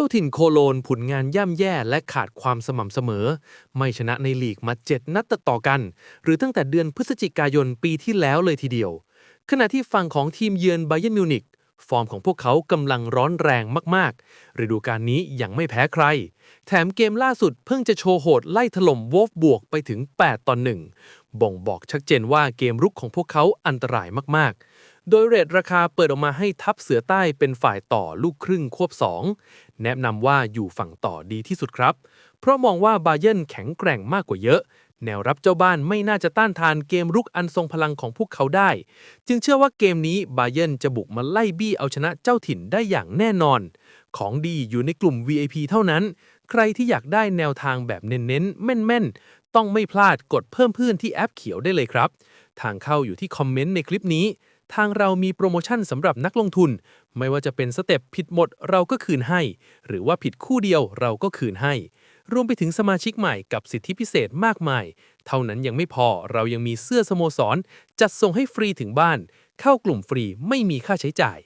จ้าถิ่นโคโลนผลงานย่ำแย่และขาดความสม่ำเสมอ ไม่ชนะในลีกมา 7 นัดติดต่อกัน หรือตั้งแต่เดือนพฤศจิกายนปีที่แล้วเลยทีเดียว ขณะที่ฝั่งของทีมเยือนไบเย r n มิวนิกฟอร์มของพวกเขากำลังร้อนแรงมากๆ ฤดูกาลนี้ยังไม่แพ้ใคร แถมเกมล่าสุดเพิ่งจะโชว์โหดไล่ถล่มวอฟบวกไปถึง 8 ต่อ 1 บ่งบอกชัดเจนว่าเกมรุกของพวกเขาอันตรายมากๆ โดยเรทราคาเปิดออกมาให้ทัพเสือใต้เป็นฝ่ายต่อลูกครึ่งควบ 2 แนะนำว่าอยู่ฝั่งต่อดีที่สุดครับ เพราะมองว่าบาเยิร์นแข็งแกร่งมากกว่าเยอะ แนวรับเจ้าบ้านไม่น่าจะต้านทานเกมรุกอันทรงพลังของพวกเขาได้ จึงเชื่อว่าเกมนี้บาเยิร์นจะบุกมาไล่บี้เอาชนะเจ้าถิ่นได้อย่างแน่นอน ของดีอยู่ในกลุ่ม VIP เท่านั้นใครที่อยากได้แนวทางแบบเน้นๆ แม่นๆ ต้องไม่พลาดกดเพิ่มเพื่อนที่แอปเขียวได้เลยครับ ทางเข้าอยู่ที่คอมเมนต์ในคลิปนี้ ทางเรามีโปรโมชั่นสำหรับนักลงทุน ไม่ว่าจะเป็นสเต็ปผิดหมดเราก็คืนให้ หรือว่าผิดคู่เดียวเราก็คืนให้ รวมไปถึงสมาชิกใหม่กับสิทธิพิเศษมากมาย เท่านั้นยังไม่พอเรายังมีเสื้อสโมสร จัดส่งให้ฟรีถึงบ้าน เข้ากลุ่มฟรีไม่มีค่าใช้จ่าย